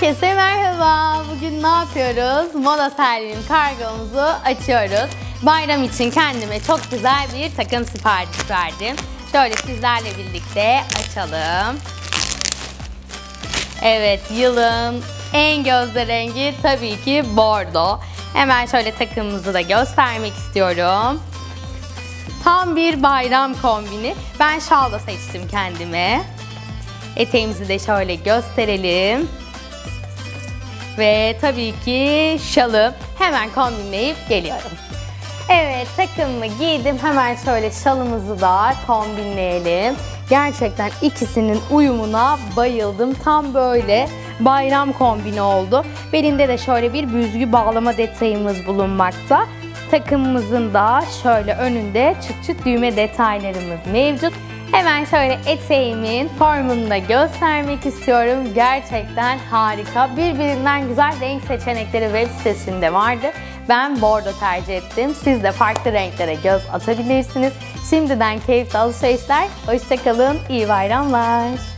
Herkese merhaba. Bugün ne yapıyoruz? Moda Servi'nin kargomuzu açıyoruz. Bayram için kendime çok güzel bir takım sipariş verdim. Şöyle sizlerle birlikte açalım. Evet, yılın en gözde rengi tabii ki bordo. Hemen şöyle takımımızı da göstermek istiyorum. Tam bir bayram kombini. Ben şal da seçtim kendime. Eteğimizi de şöyle gösterelim. Ve tabii ki şalı hemen kombinleyip geliyorum. Evet takımımı giydim. Hemen şöyle şalımızı da kombinleyelim. Gerçekten ikisinin uyumuna bayıldım. Tam böyle bayram kombini oldu. Belinde de şöyle bir büzgü bağlama detayımız bulunmakta. Takımımızın da şöyle önünde çıt çıt düğme detaylarımız mevcut. Hemen şöyle eteğimin formunu da göstermek istiyorum. Gerçekten harika. Birbirinden güzel renk seçenekleri web sitesinde vardı. Ben bordo tercih ettim. Siz de farklı renklere göz atabilirsiniz. Şimdiden keyifli alışverişler. Hoşçakalın. İyi bayramlar.